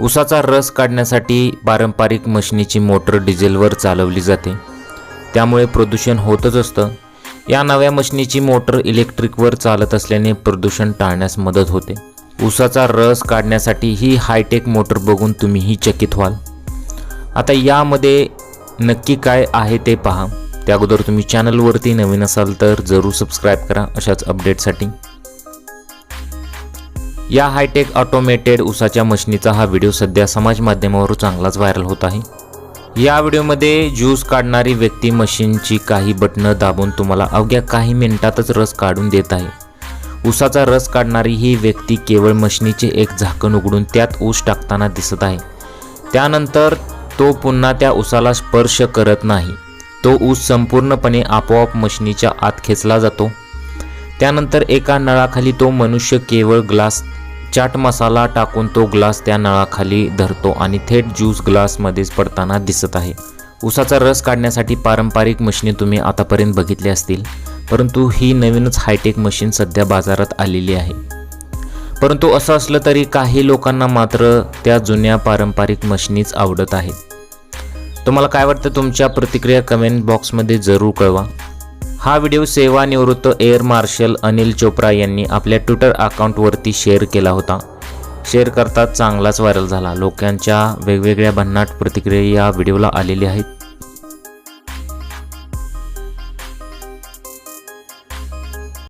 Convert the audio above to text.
उसाचा रस काढण्यासाठी पारंपरिक मशिनीची मोटर डिझेलवर चालवली जाते. त्यामुळे प्रदूषण होतच असतं. या नव्या मशिनीची मोटर इलेक्ट्रिकवर चालत असल्याने प्रदूषण टाळण्यास मदत होते. उसाचा रस काढण्यासाठी ही हायटेक मोटर बघून तुम्हीही चकित व्हाल. आता यामध्ये नक्की काय आहे ते पहा. त्या अगोदर तुम्ही चॅनलवरती नवीन असाल तर जरूर सबस्क्राईब करा अशाच अपडेटसाठी या हायटेक ऑटोमेटेड उसाच्या मशीनीचा हा व्हिडिओ सध्या समाज माध्यमावर चांगलाच व्हायरल होत आहे. या व्हिडिओमध्ये ज्यूस काढणारी व्यक्ती मशीनची काही बटणं दाबून तुम्हाला अवघ्या काही मिनिटातच रस काढून देत आहे. उसाचा रस काढणारी ही व्यक्ती केवळ मशीनीचे एक झाकण उघडून त्यात ऊस टाकताना दिसत आहे. त्यानंतर तो पुन्हा त्या उसाला स्पर्श करत नाही. तो ऊस संपूर्णपणे आपोआप मशीनीच्या आत खेचला जातो. त्यानंतर एका नळाखाली तो मनुष्य केवळ ग्लास चाट मसाला टाकून तो ग्लास त्या नळाखाली धरतो आणि थेट ज्यूस ग्लासमध्येच पडताना दिसत आहे. उसाचा रस काढण्यासाठी पारंपरिक मशीनी तुम्ही आतापर्यंत बघितली असतील परंतु ही नवीनच हायटेक मशीन सध्या बाजारात आलेली आहे. परंतु असं असलं तरी काही लोकांना मात्र त्या जुन्या पारंपरिक मशीनीच आवडत आहेत तुम्हाला काय वाटतं? तुमच्या प्रतिक्रिया कमेंट बॉक्समध्ये जरूर कळवा. हा व्हिडिओ सेवानिवृत्त एअर मार्शल अनिल चोप्रा यांनी आपल्या ट्विटर अकाउंटवरती शेअर केला होता. शेअर करतात चांगलाच व्हायरल झाला. लोकांच्या वेगवेगळ्या भन्नाट प्रतिक्रिया या व्हिडिओला आलेल्या आहेत.